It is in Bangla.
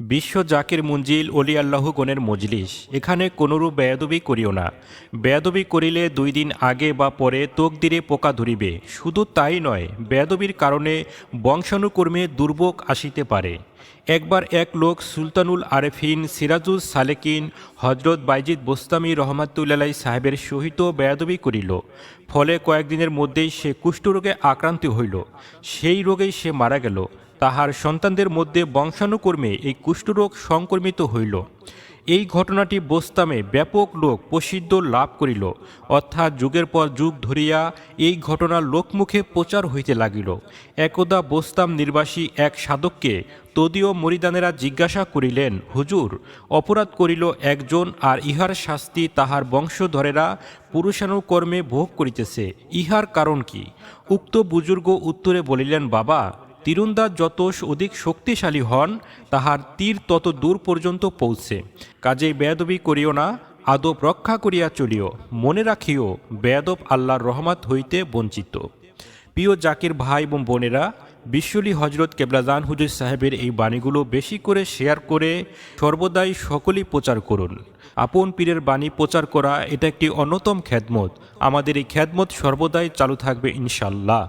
বিশ্ব জাকির মঞ্জিল অলি আল্লাহ গণের মজলিস। এখানে কোনরূপ বেয়াদবি করিও না। বেয়াদবি করিলে দুই দিন আগে বা পরে তকদিরে পোকা ধরিবে। শুধু তাই নয়, বেয়াদবির কারণে বংশানুকর্মে দুর্ভোগ আসিতে পারে। একবার এক লোক সুলতানুল আরেফিন সিরাজুল সালেকিন হজরত বাইজিদ বোস্তামি রহমাতুল্লাহ সাহেবের সহিত বেয়াদবি করিল। ফলে কয়েকদিনের মধ্যেই সে কুষ্ঠরোগে আক্রান্ত হইল। সেই রোগেই সে মারা গেল। তাহার সন্তানদের মধ্যে বংশানুকর্মে এই কুষ্ঠরোগ সংক্রমিত হইল। এই ঘটনাটি বোস্তামে ব্যাপক লোক প্রসিদ্ধ লাভ করিল, অর্থাৎ যুগের পর যুগ ধরিয়া এই ঘটনা লোকমুখে প্রচার হইতে লাগিল। একদা বোস্তাম নির্বাসী এক সাধককে তদীয় মরিদানেরা জিজ্ঞাসা করিলেন, হুজুর, অপরাধ করিল একজন আর ইহার শাস্তি তাহার বংশধরেরা পুরুষানুকর্মে ভোগ করিতেছে, ইহার কারণ কি? উক্ত বুজুর্গ উত্তরে বলিলেন, বাবা তীরন্দাজ যত অধিক শক্তিশালী হন, তাহার তীর তত দূর পর্যন্ত পৌঁছে। কাজেই বেয়াদবি করিও না, আদব রক্ষা করিয়া চলিও। মনে রাখিও, বেয়াদব আল্লাহর রহমত হইতে বঞ্চিত। প্রিয় জাকির ভাই এবং বোনেরা, বিশ্বলি হজরত কেবলাজান হুজুর সাহেবের এই বাণীগুলো বেশি করে শেয়ার করে সর্বদাই সকলেই প্রচার করুন। আপন পীরের বাণী প্রচার করা, এটা একটি অন্যতম খ্যাদমত আমাদের এই খ্যাদমত সর্বদাই চালু থাকবে ইনশাল্লাহ